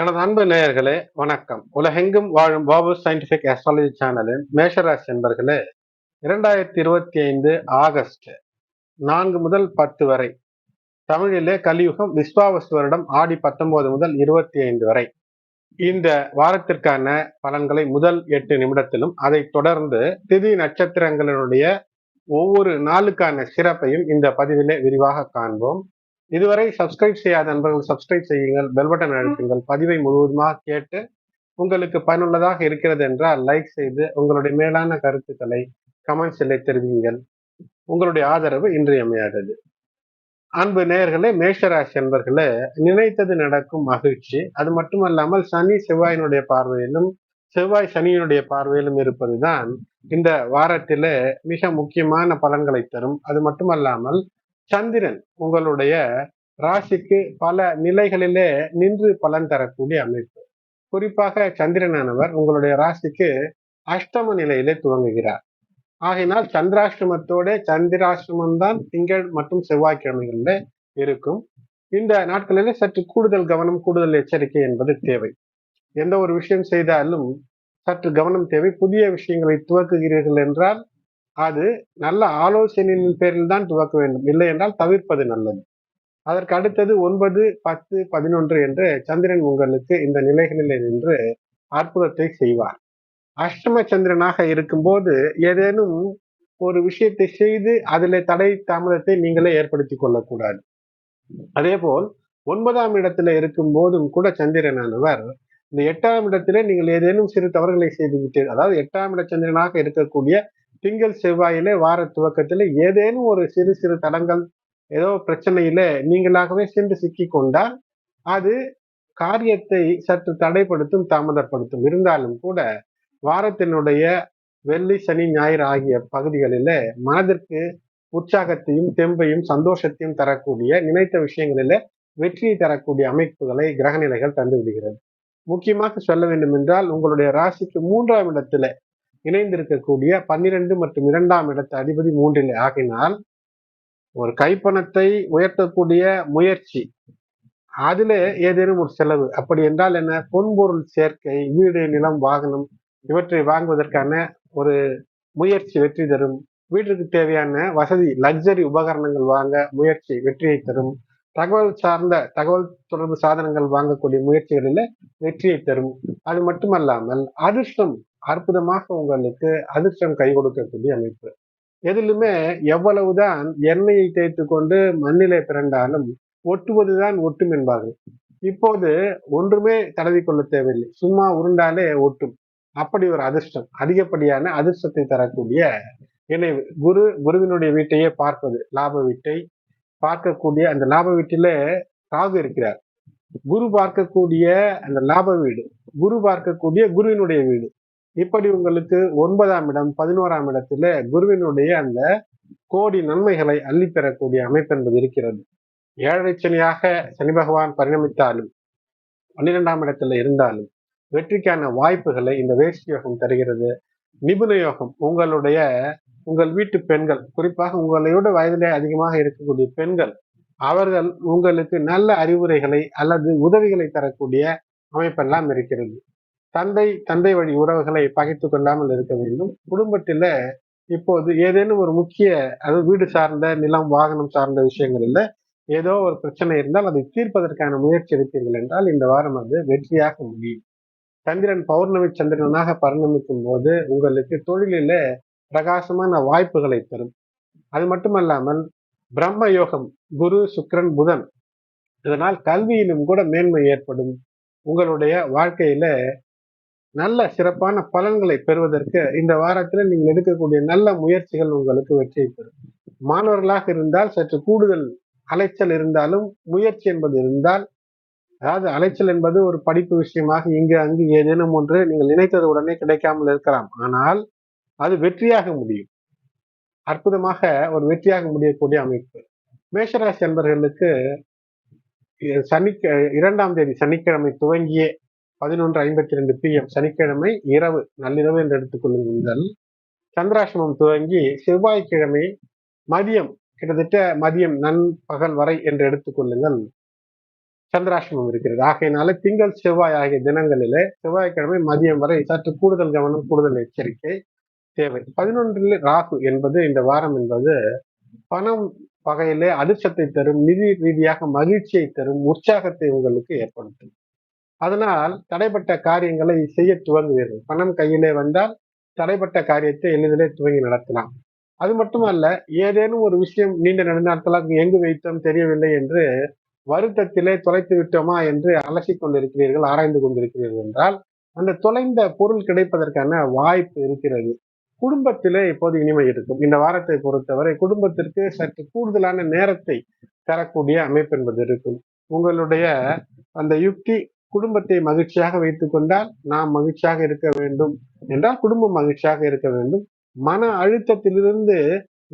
எனது அன்பு நேயர்களே வணக்கம். உலகெங்கும் வாழும் பாபு சயின்டிபிக் அஸ்ட்ராலஜி சேனலின் மேஷராசி என்பர்களே இரண்டாயிரத்தி இருபத்தி ஐந்து ஆகஸ்ட் நான்கு முதல் பத்து வரை தமிழிலே கலியுகம் விஸ்வாவசு வருடம் ஆடி பத்தொன்பது முதல் இருபத்தி ஐந்து வரை. இந்த வாரத்திற்கான பலன்களை முதல் எட்டு நிமிடத்திலும் அதை தொடர்ந்து திதி நட்சத்திரங்களினுடைய ஒவ்வொரு நாளுக்கான சிறப்பையும் இந்த பதிவிலே விரிவாக காண்போம். இதுவரை சப்ஸ்கிரைப் செய்யாத நண்பர்கள் சப்ஸ்கிரைப் செய்யுங்கள் பெல் பட்டன் அழுத்துங்கள். பதிவை முழுவதுமாக கேட்டு உங்களுக்கு பயனுள்ளதாக இருக்கிறது என்றால் லைக் செய்து உங்களுடைய மேலான கருத்துக்களை கமெண்ட்ஸில் தெரிவிங்கள் உங்களுடைய ஆதரவு இன்றியமையாதது. அன்பு நேயர்களே மேஷராசி என்பர்களே நினைத்தது நடக்கும் மகிழ்ச்சி. அது மட்டுமல்லாமல் சனி செவ்வாயினுடைய பார்வையிலும் செவ்வாய் சனியினுடைய பார்வையிலும் இருப்பதுதான் இந்த வாரத்திலே மிக முக்கியமான பலன்களை தரும். அது மட்டுமல்லாமல் சந்திரன் உங்களுடைய ராசிக்கு பல நிலைகளிலே நின்று பலன் தரக்கூடிய அமைப்பு. குறிப்பாக சந்திரனானவர் உங்களுடைய ராசிக்கு அஷ்டம நிலையிலே துவங்குகிறார். ஆகையினால் சந்திராஷ்டமத்தோட சந்திராஷ்டமம் தான் திங்கள் மற்றும் செவ்வாய்க்கிழமைகளில் இருக்கும். இந்த நாட்களிலே சற்று கூடுதல் கவனம் கூடுதல் எச்சரிக்கை என்பது தேவை. எந்த ஒரு விஷயம் செய்தாலும் சற்று கவனம் தேவை. புதிய விஷயங்களை துவக்குகிறீர்கள் என்றால் அது நல்ல ஆலோசனையின் பேரில் தான் துவக்க வேண்டும். இல்லை என்றால் தவிர்ப்பது நல்லது. அதற்கு அடுத்தது ஒன்பது பத்து பதினொன்று என்று சந்திரன் உங்களுக்கு இந்த நிலைகளில் நின்று அற்புதத்தை செய்வார். அஷ்டம சந்திரனாக இருக்கும்போது ஏதேனும் ஒரு விஷயத்தை செய்து அதில் தடை தாமதத்தை நீங்களே ஏற்படுத்தி கொள்ளக்கூடாது. அதே போல் ஒன்பதாம் இடத்துல இருக்கும் போதும் கூட சந்திரனானவர் இந்த எட்டாம் இடத்திலே நீங்கள் ஏதேனும் சிறு தவறுகளை செய்து விட்டீர்கள் அதாவது எட்டாம் இட சந்திரனாக இருக்கக்கூடிய திங்கள் செவ்வாயிலே வார துவக்கத்தில் ஏதேனும் ஒரு சிறு சிறு தடங்கள் ஏதோ பிரச்சனையில நீங்களாகவே சென்று சிக்கி கொண்டால் அது காரியத்தை சற்று தடைப்படுத்தும் தாமதப்படுத்தும். இருந்தாலும் கூட வாரத்தினுடைய வெள்ளி சனி ஞாயிறு ஆகிய பகுதிகளில மனதிற்கு உற்சாகத்தையும் தெம்பையும் சந்தோஷத்தையும் தரக்கூடிய நினைத்த விஷயங்களில வெற்றியை தரக்கூடிய அமைப்புகளை கிரகநிலைகள் தந்து விடுகிறது முக்கியமாக சொல்ல வேண்டும் என்றால் உங்களுடைய ராசிக்கு மூன்றாம் இடத்துல இணைந்திருக்கக்கூடிய பன்னிரண்டு மற்றும் இரண்டாம் இடத்து அதிபதி மூன்றில் ஆகினால் ஒரு கைப்பணத்தை உயர்த்தக்கூடிய முயற்சி அதிலே ஏதேனும் ஒரு செலவு. அப்படி என்றால் என்ன? பொன்பொருள் சேர்க்கை வீடு நிலம் வாகனம் இவற்றை வாங்குவதற்கான ஒரு முயற்சி வெற்றி தரும். வீட்டுக்கு தேவையான வசதி லக்ஸரி உபகரணங்கள் வாங்க முயற்சி வெற்றியை தரும். தகவல் சார்ந்த தகவல் தொடர்பு சாதனங்கள் வாங்கக்கூடிய முயற்சிகளில் வெற்றியை தரும். அது மட்டுமல்லாமல் அதிர்ஷ்டம் அற்புதமாக உங்களுக்கு அதிர்ஷ்டம் கை கொடுக்கக்கூடிய அமைப்பு. எதிலுமே எவ்வளவுதான் எண்ணெயை தேய்த்து கொண்டு மண்ணிலே பிறண்டாலும் ஒட்டுவதுதான் ஒட்டும் என்பார்கள். இப்போது ஒன்றுமே தடவி கொள்ள தேவையில்லை. சும்மா உருண்டாலே ஒட்டும். அப்படி ஒரு அதிர்ஷ்டம் அதிகப்படியான அதிர்ஷ்டத்தை தரக்கூடிய இணைவு குரு குருவினுடைய வீட்டையே பார்ப்பது லாப வீட்டை பார்க்கக்கூடிய அந்த லாப வீட்டில ராகு இருக்கிறார். குரு பார்க்கக்கூடிய அந்த லாப வீடு குரு பார்க்கக்கூடிய குருவினுடைய வீடு. இப்படி உங்களுக்கு ஒன்பதாம் இடம் பதினோராம் இடத்துல குருவினுடைய அந்த கோடி நன்மைகளை அள்ளி பெறக்கூடிய அமைப்பு என்பது இருக்கிறது. ஏழரை சனியாக சனி பகவான் பரிணமித்தாலும் பன்னிரெண்டாம் இடத்துல இருந்தாலும் வெற்றிக்கான வாய்ப்புகளை இந்த வேஷ்டி யோகம் தருகிறது. நிபுண யோகம் உங்களுடைய உங்கள் வீட்டு பெண்கள் குறிப்பாக உங்களையோட வயதிலே அதிகமாக இருக்கக்கூடிய பெண்கள் அவர்கள் உங்களுக்கு நல்ல அறிவுரைகளை அல்லது உதவிகளை தரக்கூடிய அமைப்பெல்லாம் இருக்கிறது. தந்தை தந்தை வழி உறவுகளை பகைத்து கொள்ளாமல் இருக்க வேண்டும். குடும்பத்தில இப்போது ஏதேனும் ஒரு முக்கிய அதாவது வீடு சார்ந்த நிலம் வாகனம் சார்ந்த விஷயங்களில் ஏதோ ஒரு பிரச்சனை இருந்தால் அதை தீர்ப்பதற்கான முயற்சி எடுப்பீர்கள் என்றால் இந்த வாரம் அது வெற்றியாக முடியும். சந்திரன் பௌர்ணமி சந்திரனாக பரிணமிக்கும் போது உங்களுக்கு தொழிலில பிரகாசமான வாய்ப்புகளை தரும். அது மட்டுமல்லாமல் பிரம்ம யோகம் குரு சுக்கரன் புதன் இதனால் கல்வியிலும் கூட மேன்மை ஏற்படும். உங்களுடைய வாழ்க்கையில நல்ல சிறப்பான பலன்களை பெறுவதற்கு இந்த வாரத்தில் நீங்கள் எடுக்கக்கூடிய நல்ல முயற்சிகள் உங்களுக்கு வெற்றியை பெறும். மாணவர்களாக இருந்தால் சற்று கூடுதல் அலைச்சல் இருந்தாலும் முயற்சி என்பது இருந்தால் அதாவது அலைச்சல் என்பது ஒரு படிப்பு விஷயமாக இங்கு அங்கு ஏதேனும் ஒன்று நீங்கள் நினைத்தது உடனே கிடைக்காமல் இருக்கலாம். ஆனால் அது வெற்றியாக முடியும். அற்புதமாக ஒரு வெற்றியாக முடியக்கூடிய அமைப்பு. மேஷராசி அன்பர்களுக்கு சனிக்க இரண்டாம் தேதி சனிக்கிழமை துவங்கியே பதினொன்று ஐம்பத்தி ரெண்டு பிஎம் சனிக்கிழமை இரவு நள்ளிரவு என்று எடுத்துக்கொள்ளுங்கள் சந்திராசிரமம் துவங்கி செவ்வாய்க்கிழமை மதியம் கிட்டத்தட்ட மதியம் நண்பகல் வரை என்று எடுத்துக்கொள்ளுங்கள். சந்திராசிரமம் இருக்கிறது. ஆகையினால திங்கள் செவ்வாய் ஆகிய தினங்களிலே செவ்வாய்க்கிழமை மதியம் வரை சற்று கூடுதல் கவனம் கூடுதல் எச்சரிக்கை. தேவை. பதினொன்றில் ராகு என்பது இந்த வாரம் என்பது பணம் வகையிலே அதிர்ஷ்டத்தை தரும் நிதி ரீதியாக மகிழ்ச்சியை தரும் உற்சாகத்தை உங்களுக்கு ஏற்படுத்தும். அதனால் தடைப்பட்ட காரியங்களை செய்ய துவங்குவீர்கள். பணம் கையிலே வந்தால் தடைப்பட்ட காரியத்தை எளிதிலே துவங்கி நடத்தலாம். அது மட்டுமல்ல ஏதேனும் ஒரு விஷயம் நீண்ட நெடுநாட்களாக எங்கு வைத்தோம் தெரியவில்லை என்று வருத்தத்திலே தொலைத்து விட்டோமா என்று அலசி கொண்டிருக்கிறீர்கள் ஆராய்ந்து கொண்டிருக்கிறீர்கள் என்றால் அந்த தொலைந்த பொருள் கிடைப்பதற்கான வாய்ப்பு இருக்கிறது. குடும்பத்திலே இப்போது இனிமை இருக்கும்? இந்த வாரத்தை பொறுத்தவரை குடும்பத்திற்கு சற்று கூடுதலான நேரத்தை தரக்கூடிய அமைப்பு என்பது இருக்கும். உங்களுடைய அந்த யுக்தி குடும்பத்தை மகிழ்ச்சியாக வைத்துக் கொண்டால் நாம் மகிழ்ச்சியாக இருக்க வேண்டும் என்றால் குடும்பம் மகிழ்ச்சியாக இருக்க வேண்டும். மன அழுத்தத்திலிருந்து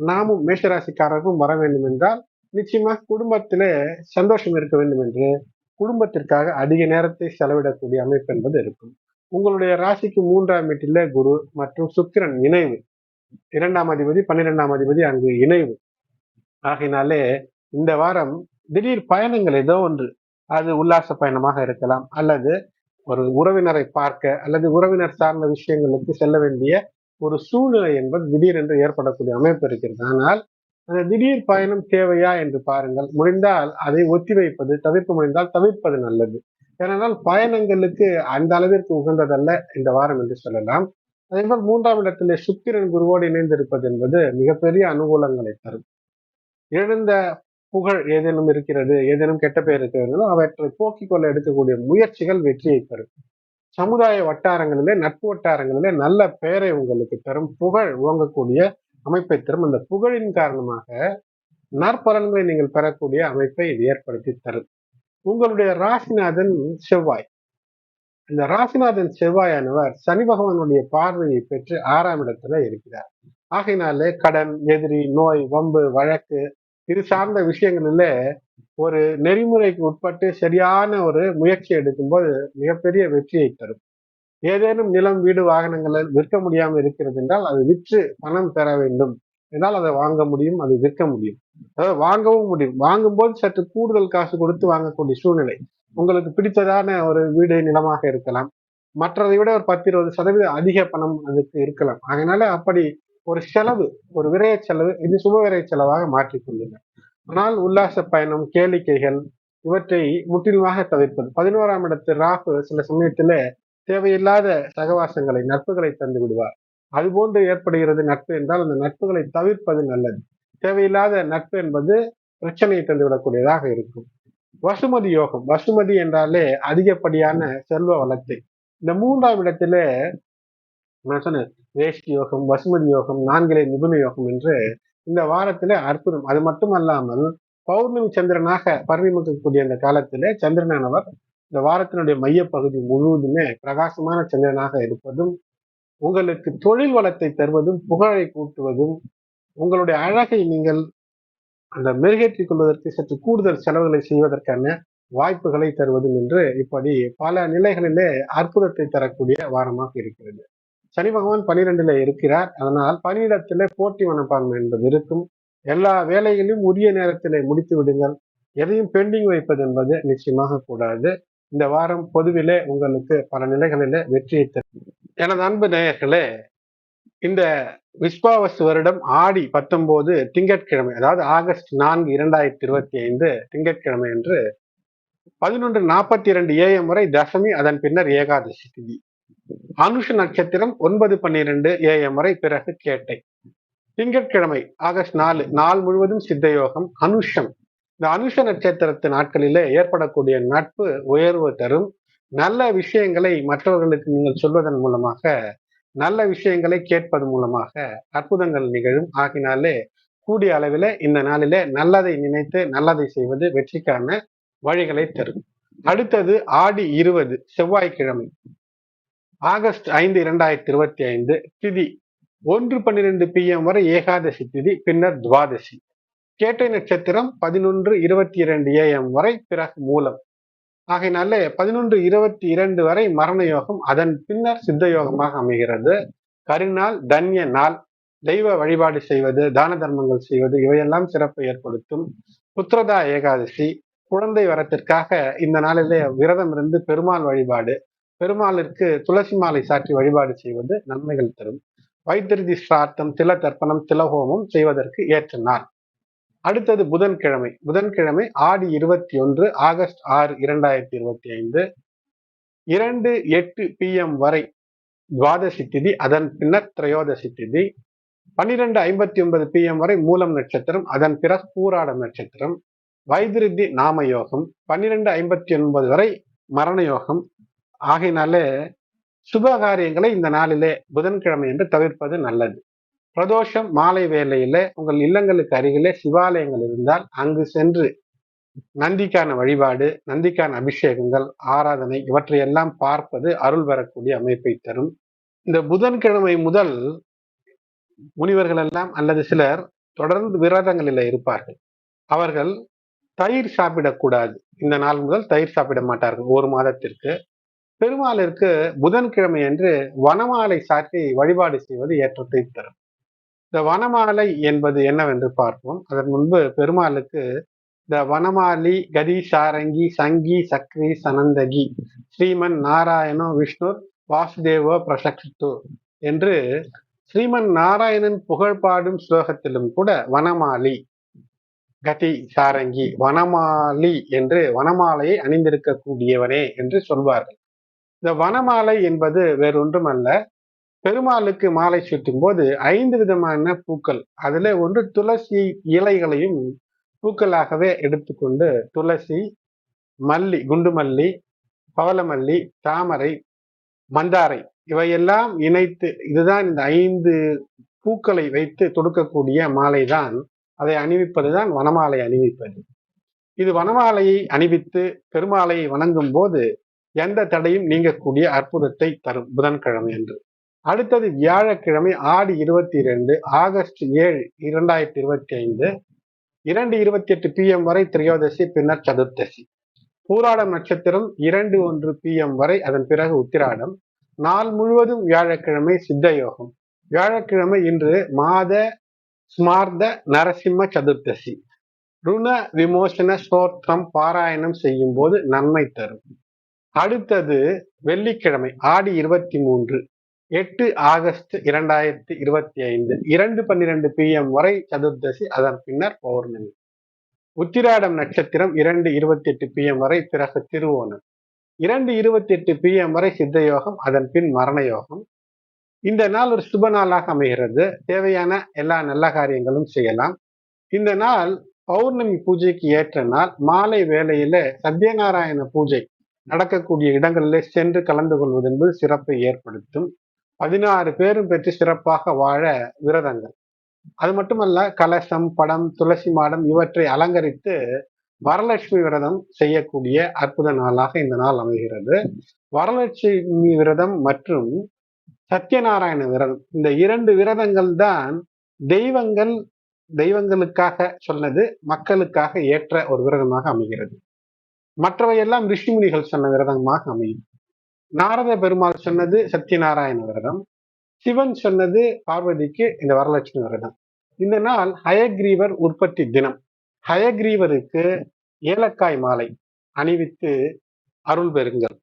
நாமும் மேஷராசிக்காரர்களும் வர வேண்டும் என்றால் நிச்சயமாக குடும்பத்திலே சந்தோஷம் இருக்க வேண்டும் என்று குடும்பத்திற்காக அதிக நேரத்தை செலவிடக்கூடிய அமைப்பு என்பது இருக்கும். உங்களுடைய ராசிக்கு மூன்றாம் வீட்டில குரு மற்றும் சுக்கிரன் இணைவு. இரண்டாம் அதிபதி பன்னிரெண்டாம் அதிபதி அங்கு இணைவு. ஆகினாலே இந்த வாரம் திடீர் பயணங்கள் ஏதோ ஒன்று. அது உல்லாச பயணமாக இருக்கலாம். அல்லது ஒரு உறவினரை பார்க்க அல்லது உறவினர் சார்ந்த விஷயங்களுக்கு செல்ல வேண்டிய ஒரு சூழ்நிலை என்பது திடீரென்று ஏற்படக்கூடிய அமைப்பு இருக்கிறது. ஆனால் அந்த திடீர் பயணம் தேவையா என்று பாருங்கள். முடிந்தால் அதை ஒத்தி வைப்பது தவிர்க்க முடிந்தால் தவிர்ப்பது நல்லது. ஏனென்றால் பயணங்களுக்கு அந்த அளவிற்கு உகந்ததல்ல இந்த வாரம் என்று சொல்லலாம். அதேபோல் மூன்றாம் இடத்திலே சுக்கிரன் குருவோடு இணைந்திருப்பது என்பது மிகப்பெரிய அனுகூலங்களை தரும். எழுந்த புகழ் ஏதேனும் இருக்கிறது ஏதேனும் கெட்ட பெயர் இருக்கிறது அவற்றை போக்கிக் கொள்ள எடுக்கக்கூடிய முயற்சிகள் வெற்றியை தரும். சமுதாய வட்டாரங்களிலே நட்பு வட்டாரங்களிலே நல்ல பெயரை உங்களுக்கு தரும் புகழ் உவங்கக்கூடிய அமைப்பை தரும். அந்த புகழின் காரணமாக நற்பலன்களை நீங்கள் பெறக்கூடிய அமைப்பை இது ஏற்படுத்தி தரும். உங்களுடைய ராசிநாதன் செவ்வாய். இந்த ராசிநாதன் செவ்வாயானவர் சனி பகவானுடைய பார்வையை பெற்று ஆறாம் இடத்துல இருக்கிறார். ஆகையினாலே கடன் எதிரி நோய் வம்பு வழக்கு இது சார்ந்த விஷயங்களில ஒரு நெறிமுறைக்கு உட்பட்டு சரியான ஒரு முயற்சி எடுக்கும்போது மிகப்பெரிய வெற்றியை தரும். ஏதேனும் நிலம் வீடு வாகனங்களை விற்க முடியாமல் இருக்கிறது என்றால் அது விற்று பணம் பெற வேண்டும். என்றால் அதை வாங்க முடியும் அது விற்க முடியும். அதாவது வாங்கவும் முடியும். வாங்கும்போது சற்று கூடுதல் காசு கொடுத்து வாங்கக்கூடிய சூழ்நிலை. உங்களுக்கு பிடித்ததான ஒரு வீடு நிலமாக இருக்கலாம். மற்றதை விட ஒரு பத்து இருபது சதவீதம் அதிக பணம் அதுக்கு இருக்கலாம். அதனால அப்படி ஒரு செலவு ஒரு விரைய செலவு இது சுப விரைய செலவாக மாற்றிக்கொள்ளுங்க ஆனால் உல்லாச பயணம் கேளிக்கைகள் இவற்றை முற்றிலுமாக தவிர்ப்பது. பதினோராம் இடத்து ராகு சில சமயத்துல தேவையில்லாத சகவாசங்களை நட்புகளை தந்து விடுவார் அதுபோன்று ஏற்படுகிறது நட்பு என்றால் அந்த நட்புகளை தவிர்ப்பது நல்லது. தேவையில்லாத நட்பு என்பது பிரச்சனையை தந்துவிடக்கூடியதாக இருக்கும். வசுமதி யோகம். வசுமதி என்றாலே அதிகப்படியான செல்வ வளத்தை. இந்த மூன்றாம் இடத்துல நான் சொன்னேன் வேஷ்டி யோகம் வசுமதி யோகம் நான்கிலே நிபுண யோகம் என்று இந்த வாரத்திலே அற்புதம். அது மட்டும் அல்லாமல் பௌர்ணமி சந்திரனாக பரிணமிக்கக்கூடிய அந்த காலத்திலே சந்திரனானவர் இந்த வாரத்தினுடைய மையப்பகுதி முழுவதுமே பிரகாசமான சந்திரனாக இருப்பதும் உங்களுக்கு தொழில் வளத்தை தருவதும் புகழை கூட்டுவதும் உங்களுடைய அழகை நீங்கள் அந்த மெருகேற்றிக் கொள்வதற்கு சற்று கூடுதல் செலவுகளை செய்வதற்கான வாய்ப்புகளை தருவதும் என்று இப்படி பல நிலைகளிலே அற்புதத்தை தரக்கூடிய வாரமாக இருக்கிறது. சனி பகவான் பனிரெண்டுல இருக்கிறார். அதனால் பணியிடத்திலே போட்டி மனப்பான்மை என்பது இருக்கும். எல்லா வேலைகளையும் உரிய நேரத்திலே முடித்து விடுங்கள். எதையும் பெண்டிங் வைப்பது என்பது நிச்சயமாக கூடாது. இந்த வாரம் பொதுவிலே உங்களுக்கு பல நிலைகளிலே வெற்றியை தரும். எனது அன்பு நேயர்களே இந்த விஸ்வாவசு வருடம் ஆடி பத்தொன்பது திங்கட்கிழமை அதாவது ஆகஸ்ட் நான்கு இரண்டாயிரத்தி இருபத்தி ஐந்து திங்கட்கிழமை என்று பதினொன்று நாற்பத்தி இரண்டு ஏஎம் வரை தசமி அதன் பின்னர் ஏகாதசி திதி. அனுஷ நட்சத்திரம் ஒன்பது பன்னிரண்டு ஏஎம் வரை பிறகு கேட்டை. திங்கட்கிழமை ஆகஸ்ட் நாலு நாள் முழுவதும் சித்தயோகம் அனுஷம். இந்த அனுஷ நட்சத்திரத்து நாட்களிலே ஏற்படக்கூடிய நட்பு உயர்வு தரும். நல்ல விஷயங்களை மற்றவர்களுக்கு நீங்கள் சொல்வதன் மூலமாக நல்ல விஷயங்களை கேட்பது மூலமாக அற்புதங்கள் நிகழும். ஆகினாலே கூடிய அளவில் இந்த நாளிலே நல்லதை நினைத்து நல்லதை செய்வது வெற்றிக்கான வழிகளை தரும். அடுத்தது ஆடி இருபது செவ்வாய்க்கிழமை. ஆகஸ்ட் ஐந்து இரண்டாயிரத்தி இருபத்தி ஐந்து திதி. ஒன்று பன்னிரெண்டு பி எம் வரை ஏகாதசி திதி பின்னர் துவாதசி. கேட்டை நட்சத்திரம் பதினொன்று இருபத்தி இரண்டு ஏஎம் வரை பிறகு மூலம். ஆகையினால பதினொன்று இருபத்தி இரண்டு வரை மரண யோகம் அதன் பின்னர் சித்த யோகமாக அமைகிறது. கருநாள் தன்ய நாள் தெய்வ வழிபாடு செய்வது தான தர்மங்கள் செய்வது இவையெல்லாம் சிறப்பை ஏற்படுத்தும். புத்திரதா ஏகாதசி குழந்தை வரத்திற்காக இந்த நாளிலே விரதம் இருந்து பெருமாள் வழிபாடு பெருமாளிற்கு துளசி மாலை சாற்றி வழிபாடு செய்வது நன்மைகள் தரும். வைத்திருதி சிரார்த்தம் தில தர்ப்பணம் திலஹோமம் செய்வதற்கு ஏற்ற நாள். அடுத்தது புதன்கிழமை. புதன்கிழமை ஆடி இருபத்தி ஒன்று ஆகஸ்ட் ஆறு இரண்டாயிரத்தி இருபத்தி ஐந்து இரண்டு எட்டு பிஎம் வரை துவாதசி திதி அதன் பின்னர் திரையோதசி திதி. பன்னிரெண்டு ஐம்பத்தி ஒன்பது பிஎம் வரை மூலம் நட்சத்திரம் அதன் பிறகு பூராடம் நட்சத்திரம். வைத்திருதி நாம யோகம் பன்னிரெண்டு ஐம்பத்தி ஒன்பது வரை மரண யோகம். ஆகையினாலே சுப காரியங்களை இந்த நாளிலே புதன்கிழமை என்று தவிர்ப்பது நல்லது. பிரதோஷம் மாலை வேளையில உங்கள் இல்லங்களுக்கு அருகிலே சிவாலயங்கள் இருந்தால் அங்கு சென்று நந்திக்கான வழிபாடு நந்திக்கான அபிஷேகங்கள் ஆராதனை இவற்றையெல்லாம் பார்ப்பது அருள் பெறக்கூடிய அமைப்பை தரும். இந்த புதன்கிழமை முதல் முனிவர்கள் எல்லாம் அல்லது சிலர் தொடர்ந்து விரதங்களில் இருப்பார்கள். அவர்கள் தயிர் சாப்பிடக்கூடாது. இந்த நாள் முதல் தயிர் சாப்பிட மாட்டார்கள் ஒரு மாதத்திற்கு. பெருமாளிற்கு புதன்கிழமை என்று வனமாலை சாற்றி வழிபாடு செய்வது ஏற்றத்தை தரும். இந்த வனமாலை என்பது என்னவென்று பார்ப்போம். அதன் முன்பு பெருமாளுக்கு இந்த வனமாலி கதி சாரங்கி சங்கி சக்ரி சனந்தகி ஸ்ரீமன் நாராயணோ விஷ்ணு வாசுதேவோ பிரசக்து என்று ஸ்ரீமன் நாராயணன் புகழ்பாடும் ஸ்லோகத்திலும் கூட வனமாலி கதி சாரங்கி வனமாலி என்று வனமாலையை அணிந்திருக்கக்கூடியவனே என்று சொல்வார்கள். இந்த வனமாலை என்பது வேறொன்றுமல்ல. பெருமாளுக்கு மாலை சுற்றும் போது ஐந்து விதமான பூக்கள். அதுல ஒன்று துளசி இலைகளையும் பூக்களாகவே எடுத்துக்கொண்டு துளசி மல்லி குண்டு மல்லி பவளமல்லி தாமரை மந்தாரை இவையெல்லாம் இணைத்து இதுதான் இந்த ஐந்து பூக்களை வைத்து தொடுக்கக்கூடிய மாலை தான் அதை அணிவிப்பதுதான் வனமாலை அணிவிப்பது. இது வனமாலையை அணிவித்து பெருமாளையை வணங்கும் போது எந்த தடையும் நீங்கக்கூடிய அற்புதத்தை தரும் புதன்கிழமை என்று அடுத்தது வியாழக்கிழமை ஆடி இருபத்தி இரண்டு ஆகஸ்ட் ஏழு இரண்டாயிரத்தி இருபத்தி ஐந்து இரண்டு இருபத்தி எட்டு பிஎம் வரை திரையோதசி பின்னர் சதுர்த்தசி. பூராடம் நட்சத்திரம் இரண்டு ஒன்று பிஎம் வரை அதன் பிறகு உத்திராடம். நாள் முழுவதும் வியாழக்கிழமை சித்த யோகம். வியாழக்கிழமை இன்று மாத ஸ்மார்த்த நரசிம்ம சதுர்த்தசி. ருண விமோசன ஸ்தோத்திரம் பாராயணம் செய்யும் போது நன்மை தரும். அடுத்தது வெள்ளிக்கிழமை ஆடி இருபத்தி மூன்று எட்டு ஆகஸ்ட் இரண்டாயிரத்தி இருபத்தி ஐந்து இரண்டு பன்னிரண்டு பிஎம் வரை சதுர்தசி அதன் பின்னர் பௌர்ணமி. உத்திராடம் நட்சத்திரம் இரண்டு இருபத்தி எட்டு பிஎம் வரை பிறகு திருவோணம். இரண்டு இருபத்தி எட்டு பிஎம் வரை சித்த யோகம் அதன் பின் மரண யோகம் இந்த நாள் ஒரு சுப நாளாக அமைகிறது. தேவையான எல்லா நல்ல காரியங்களும் செய்யலாம். இந்த நாள் பௌர்ணமி பூஜைக்கு ஏற்ற நாள். மாலை வேளையில சத்யநாராயண பூஜை நடக்கக்கூடிய இடங்களிலே சென்று கலந்து கொள்வது என்பது சிறப்பை ஏற்படுத்தும். பதினாறு பேரும் பெற்று சிறப்பாக வாழ விரதங்கள். அது மட்டுமல்ல கலசம் படம் துளசி மாடம் இவற்றை அலங்கரித்து வரலட்சுமி விரதம் செய்யக்கூடிய அற்புத நாளாக இந்த நாள் அமைகிறது. வரலட்சுமி விரதம் மற்றும் சத்யநாராயண விரதம் இந்த இரண்டு விரதங்கள் தான் தெய்வங்கள் தெய்வங்களுக்காக சொன்னது மக்களுக்காக ஏற்ற ஒரு விரதமாக அமைகிறது. மற்றவையெல்லாம் ரிஷிமுனிகள் சொன்ன விரதமாக அமையும். நாரத பெருமாள் சொன்னது சத்யநாராயண விரதம். சிவன் சொன்னது பார்வதிக்கு இந்த வரலட்சுமி விரதம். இந்த நாள் ஹயக்ரீவர் உற்பத்தி தினம். ஹயக்ரீவருக்கு ஏலக்காய் மாலை அணிவித்து அருள் பெறுங்கள்.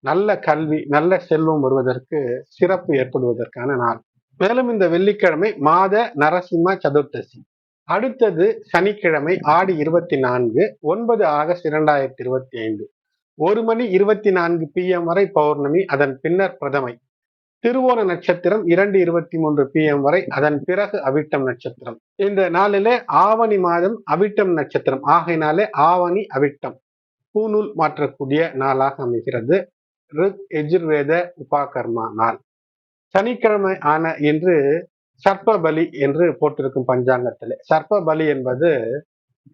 நல்ல கல்வி நல்ல செல்வம் வருவதற்கு சிறப்பு ஏற்படுவதற்கான நாள். மேலும் இந்த வெள்ளிக்கிழமை மாத நரசிம்ம சதுர்த்தசி. அடுத்தது சனிக்கிழமை ஆடி இருபத்தி நான்கு ஒன்பது ஆகஸ்ட் இரண்டாயிரத்தி இருபத்தி ஐந்து. ஒரு மணி இருபத்தி நான்கு பிஎம் வரை பௌர்ணமி அதன் பின்னர் பிரதமை. திருவோண நட்சத்திரம் இரண்டு இருபத்தி மூன்று பிஎம் வரை அதன் பிறகு அவிட்டம் நட்சத்திரம். இந்த நாளிலே ஆவணி மாதம் அவிட்டம் நட்சத்திரம். ஆகையினாலே ஆவணி அவிட்டம். பூநூல் மாற்றக்கூடிய நாளாக அமைகிறது. ரிக் எஜுர்வேத உபாகர்மா நாள். சனிக்கிழமை ஆன இன்று சர்ப்ப பலி என்று போட்டிருக்கும் பஞ்சாங்கத்தில். சர்ப்ப பலி என்பது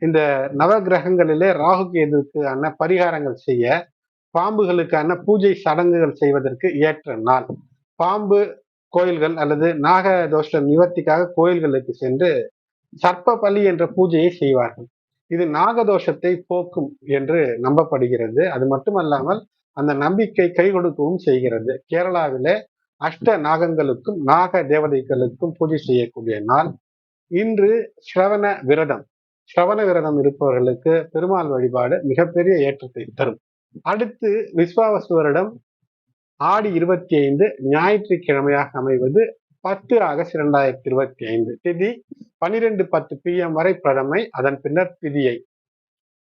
இந்த நவகிரகங்களிலே ராகு கேதுக்கான பரிகாரங்கள் செய்ய பாம்புகளுக்கான பூஜை சடங்குகள் செய்வதற்கு ஏற்ற நாள். பாம்பு கோயில்கள் அல்லது நாக தோஷ நிவர்த்திக்காக கோயில்களுக்கு சென்று சர்ப்ப பலி என்ற பூஜையை செய்வார்கள். இது நாகதோஷத்தை போக்கும் என்று நம்பப்படுகிறது. அது மட்டுமல்லாமல் அந்த நம்பிக்கை கை கொடுக்கவும் செய்கிறது. கேரளாவிலே அஷ்ட நாகங்களுக்கும் நாக தேவதைகளுக்கும் பூஜை செய்யக்கூடிய நாள். இன்று ஸ்ரவண விரதம். ஸ்ரவண விரதம் இருப்பவர்களுக்கு பெருமாள் வழிபாடு மிகப்பெரிய ஏற்றத்தை தரும். அடுத்து விஸ்வாவசு வருடம் ஆடி இருபத்தி ஐந்து ஞாயிற்றுக்கிழமையாக அமைவது பத்து ஆகஸ்ட் இரண்டாயிரத்தி இருபத்தி ஐந்து திதி பனிரெண்டு பத்து பி எம் வரை பிரதமை அதன் பின்னர் திதியை.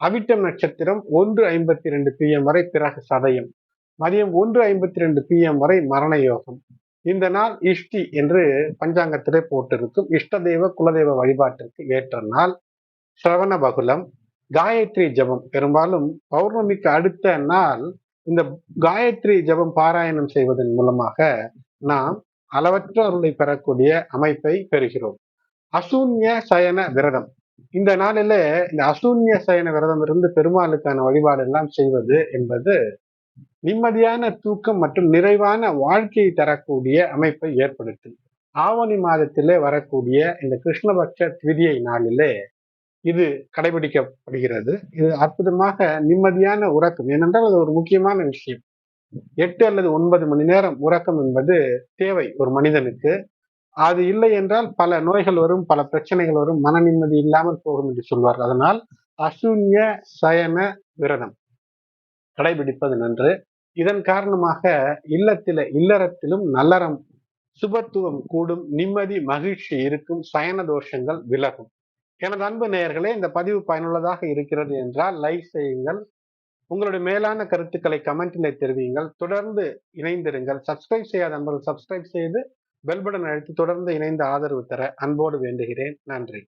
அவிட்டம் நட்சத்திரம் ஒன்று ஐம்பத்தி ரெண்டு பி எம் வரை பிறகு சதயம். மதியம் ஒன்று ஐம்பத்தி ரெண்டு பி எம் வரை மரண யோகம். இந்த நாள் இஷ்டி என்று பஞ்சாங்கத்திலே போட்டிருக்கும். இஷ்ட தெய்வ குலதெய்வ வழிபாட்டிற்கு ஏற்ற நாள் சிரவண பகுலம் காயத்ரி ஜபம். பெரும்பாலும் பௌர்ணமிக்கு அடுத்த நாள் இந்த காயத்ரி ஜபம் பாராயணம் செய்வதன் மூலமாக நாம் அளவற்ற அருளை பெறக்கூடிய அமைப்பை பெறுகிறோம். அசூன்ய சயன விரதம். இந்த நாளில இந்த அசூன்ய சயன விரதம் இருந்து பெருமாளுக்கான வழிபாடு எல்லாம் செய்வது என்பது நிம்மதியான தூக்கம் மற்றும் நிறைவான வாழ்க்கையை தரக்கூடிய அமைப்பை ஏற்படுத்தும். ஆவணி மாதத்திலே வரக்கூடிய இந்த கிருஷ்ணபக்ஷ திவிதியை நாளிலே இது கடைபிடிக்கப்படுகிறது. இது அற்புதமாக நிம்மதியான உறக்கம். ஏனென்றால் அது ஒரு முக்கியமான விஷயம். எட்டு அல்லது ஒன்பது மணி நேரம் உறக்கம் என்பது தேவை ஒரு மனிதனுக்கு. அது இல்லை என்றால் பல நோய்கள் வரும் பல பிரச்சனைகள் வரும் மன நிம்மதி இல்லாமல் போகும் என்று சொல்வார். அதனால் அசூன்ய சயன விரதம் கடைபிடிப்பது நன்று. இதன் காரணமாக இல்லத்தில இல்லறத்திலும் நல்லறம் சுபத்துவம் கூடும் நிம்மதி மகிழ்ச்சி இருக்கும் சயன தோஷங்கள் விலகும். எனது அன்பு நேயர்களே இந்த பதிவு பயனுள்ளதாக இருக்கிறது என்றால் லைக் செய்யுங்கள். உங்களுடைய மேலான கருத்துக்களை கமெண்டில் தெரிவியுங்கள். தொடர்ந்து இணைந்திருங்கள். சப்ஸ்கிரைப் செய்யாத நண்பர்கள் சப்ஸ்கிரைப் செய்து பெல் பட்டன் அழைத்து தொடர்ந்து இணைந்து ஆதரவு தர அன்போடு வேண்டுகிறேன். நன்றி.